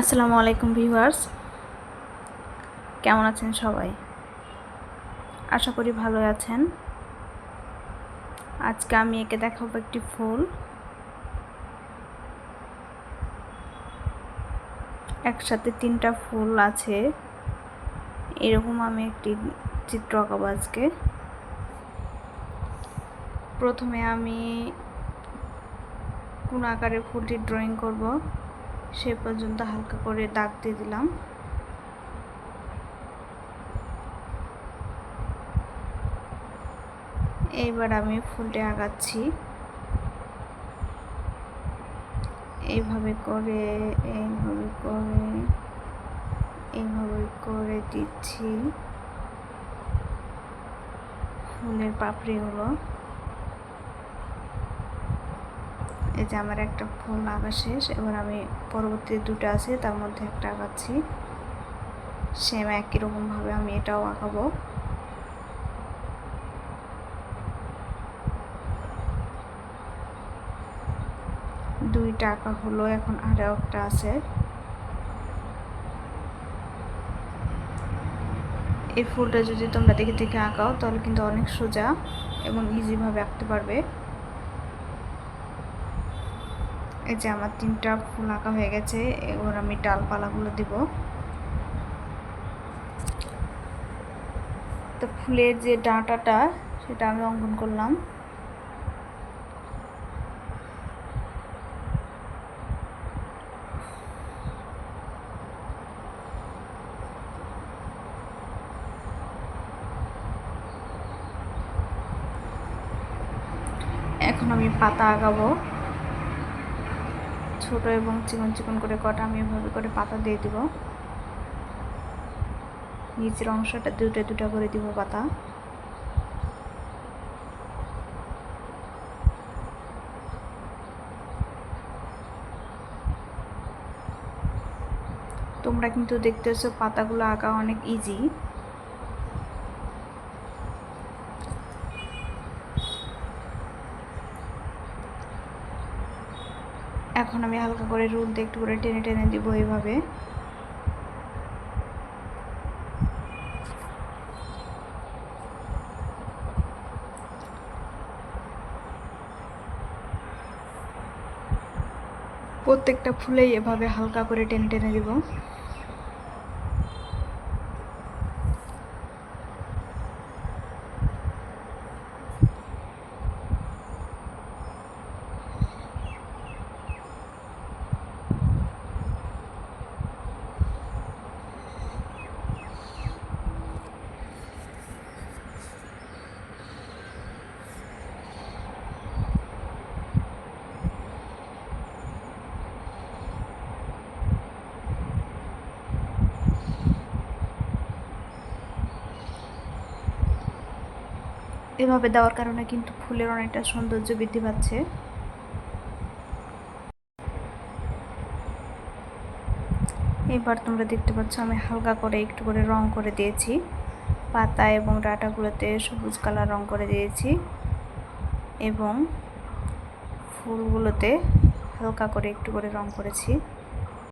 আসসালামু আলাইকুম ভিউয়ার্স। কেমন আছেন সবাই? আশা করি ভালো আছেন। আজকে আমি একে দেখাবো একটি ফুল। একসাথে তিনটা ফুল আছে। এরকম আমি একটি চিত্র আঁকাবো আজকে। প্রথমে আমি কোন আকারের ফুলটি ড্রয়িং করব? সে পর্যন্ত হালকা করে দাগ দিয়ে দিলাম। এইবার আমি ফুলটি আগাচ্ছি। এইভাবে করে এইভাবে করে এইভাবে করে দিচ্ছি। ফুলের পাপড়িগুলো। এই যে আমার একটা ফুল আঁকা শেষ, এবার আমি পরবর্তী দুটো আছে, তার মধ্যে একটা আঁকাচ্ছি সেম একই রকমভাবে আমি এটাও আঁকাবো দুইটা আঁকা হলো, এখন আরও একটা আছে। এই ফুলটা যদি তোমরা দেখে দেখে আঁকাও, তাহলে কিন্তু অনেক সোজা এবং ইজিভাবে আঁকতে পারবে। এই যে আমার তিনটা ফুল আঁকা হয়ে গেছে, এবার আমি ডালপালাগুলো দিব। তো ফুলের যে ডাঁটাটা, সেটা আমি অঙ্কন করলাম। এখন আমি পাতা আঁকাবো ছোট এবং চিকন চিকন করে কটা, আমি এভাবে করে পাতা দিয়ে দিব। নিচের অংশটা দুটা দুটা করে দিব পাতা। তোমরা কিন্তু দেখতেছো পাতাগুলো আঁকা অনেক ইজি এখন আমি হালকা করে রুল দিয়ে একটু করে টেনে টেনে দিব এইভাবে। প্রত্যেকটা ফুলেই এভাবে হালকা করে টেনে টেনে দিব। এভাবে দেওয়ার কারণে কিন্তু ফুলের অনেকটা সৌন্দর্য বৃদ্ধি পাচ্ছে। এবার তোমরা দেখতে পাচ্ছ, আমি হালকা করে একটু করে রং করে দিয়েছি। পাতা এবং ডাটাগুলোতে সবুজ কালার রং করে দিয়েছি এবং ফুলগুলোতে হালকা করে একটু করে রং করেছি।